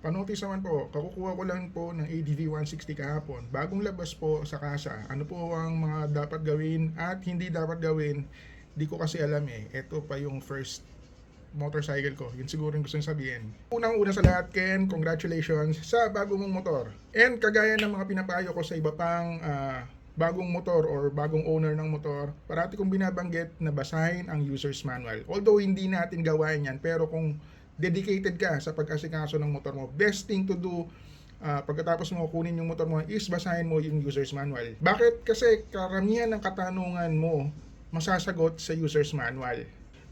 Panotis naman po, kakukuha ko lang po ng ADV 160 kahapon. Bagong labas po sa kasa, ano po ang mga dapat gawin at hindi dapat gawin, di ko kasi alam eh. Ito pa yung first motorcycle ko. Yun siguro yung gusto nyo sabihin. Unang-una sa lahat, Ken, congratulations sa bago mong motor. And kagaya ng mga pinapayo ko sa iba pang ah, bagong motor or bagong owner ng motor, parati kong binabanggit na basahin ang user's manual. Although hindi natin gawain yan, pero kung dedicated ka sa pag-asikaso ng motor mo, best thing to do ah, pagkatapos mo kunin yung motor mo is basahin mo yung user's manual. Bakit? Kasi karamihan ng katanungan mo masasagot sa user's manual.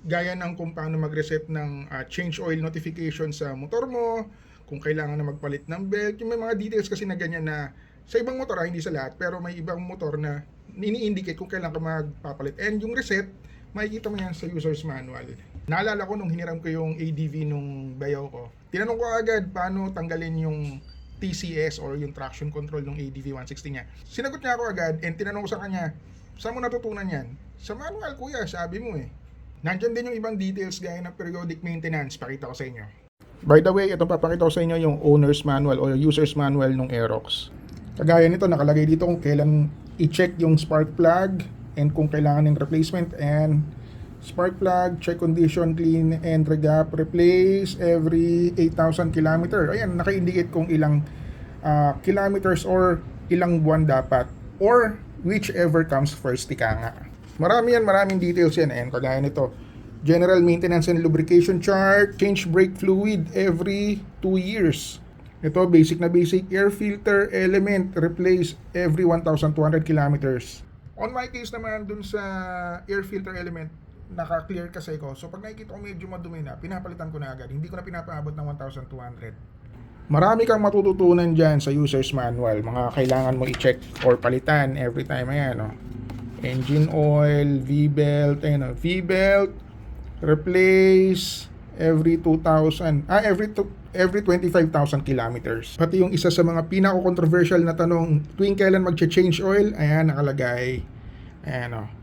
Gaya ng kung paano mag-reset ng ah, change oil notification sa motor mo, kung kailangan na magpalit ng belt, yung may mga details kasi na ganyan na sa ibang motor, ah, hindi sa lahat, pero may ibang motor na ini-indicate kung kailan ka magpapalit. And yung reset, makikita mo yan sa user's manual. Naalala ko nung hiniram ko yung ADV nung bayaw ko, tinanong ko agad paano tanggalin yung TCS or yung traction control ng ADV 160 niya. Sinagot niya ako agad and tinanong ko sa kanya, saan mo natutunan yan? Sa manual kuya, sabi mo eh. Nandyan din yung ibang details gaya ng periodic maintenance, pakita ko sa inyo. By the way, ito papakita ko sa inyo yung owner's manual o yung user's manual ng Aerox. Kagaya nito, nakalagay dito kung kailan i-check yung spark plug and kung kailangan ng replacement and spark plug, check condition, clean and regap, replace every 8,000 kilometer. Ayan, naka-indicate kung ilang ah, kilometers or ilang buwan dapat or whichever comes first, ika nga. Marami yan, maraming details yan. Ayan, kagaya nito. General maintenance and lubrication chart, change brake fluid every 2 years. Ito, basic na basic air filter element, replace every 1,200 kilometers. On my case naman, dun sa air filter element, naka-clear kasi ko. So, pag nakikita ko medyo madumi na, pinapalitan ko na agad. Hindi ko na pinapaabot ng 1,200. Marami kang matututunan dyan sa user's manual. Mga kailangan mo i-check or palitan every time. Ayan, oh. Engine oil, V-belt, ayan, oh. V-belt, replace every 2,000, ah, every, two- every 25,000 kilometers. Pati yung isa sa mga pinaka-controversial na tanong, tuwing kailan mag-change oil, ayan, nakalagay. Ayan, oh.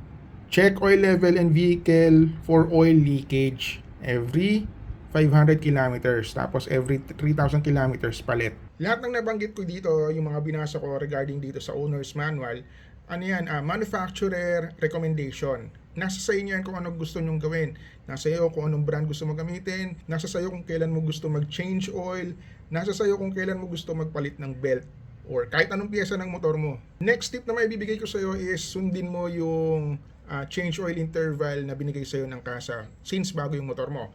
Check oil level and vehicle for oil leakage every 500 kilometers. Tapos every 3,000 kilometers palit. Lahat ng nabanggit ko dito, yung mga binasa ko regarding dito sa owner's manual, ano yan, ah, manufacturer recommendation. Nasa sa inyo yan kung anong gusto nyong gawin. Nasa iyo kung anong brand gusto mo gamitin. Nasa sa iyo kung kailan mo gusto mag-change oil. Nasa sa iyo kung kailan mo gusto magpalit ng belt or kahit anong piyesa ng motor mo. Next tip na may bibigay ko sa iyo is sundin mo yung ah, change oil interval na binigay sa iyo ng kasa since bago yung motor mo.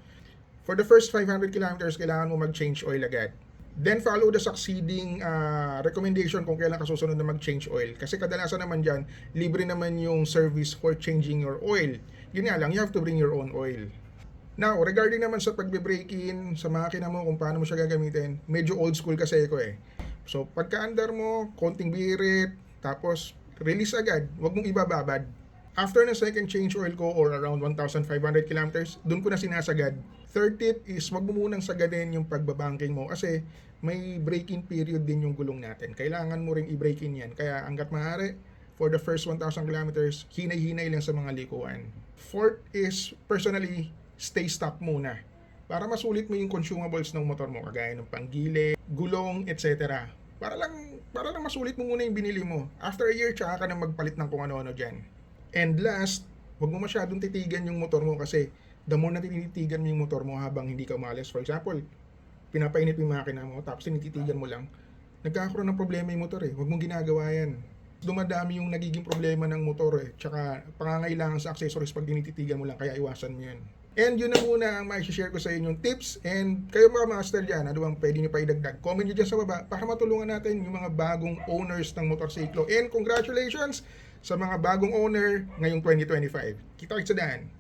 For the first 500 kilometers, kailangan mo mag-change oil agad. Then follow the succeeding ah, recommendation kung kailan ka susunod na mag-change oil. Kasi kadalasan naman dyan, libre naman yung service for changing your oil. Yun nga lang, you have to bring your own oil. Now, regarding naman sa pagbe-break-in sa makina mo kung paano mo siya gagamitin, medyo old school kasi ako eh. So, pagka-andar mo, konting birit, tapos release agad, huwag mong ibababad. After ng second change oil ko or around 1,500 kilometers, doon ko na sinasagad. Third tip is wag mo munang sagadin yung pagbabanking mo kasi may break-in period din yung gulong natin. Kailangan mo ring i-break in yan. Kaya hanggat maaari, for the first 1,000 kilometers, hinay-hinay lang sa mga likuan. Fourth is, personally, stay stock muna. Para masulit mo yung consumables ng motor mo, kagaya ng panggili, gulong, etc. Para lang, para lang masulit mo muna yung binili mo. After a year, tsaka ka na magpalit ng kung ano-ano dyan. And last, wag mo masyadong titigan yung motor mo kasi the more na tinitigan mo yung motor mo habang hindi ka umalis. For example, pinapainit mo yung makina mo tapos tinititigan mo lang, nagkakaroon ng problema yung motor eh. Huwag mong ginagawa yan. Dumadami yung nagiging problema ng motor eh. Tsaka pangangailangan sa accessories pag tinititigan mo lang kaya iwasan mo yan. And yun na muna ang mai-share ko sa inyong tips. And kayo mga master dyan, ano bang pwede nyo pa idagdag? Comment nyo dyan sa baba para matulungan natin yung mga bagong owners ng motorsiklo. And congratulations sa mga bagong owner ngayong 2025. Kita-kits sa daan.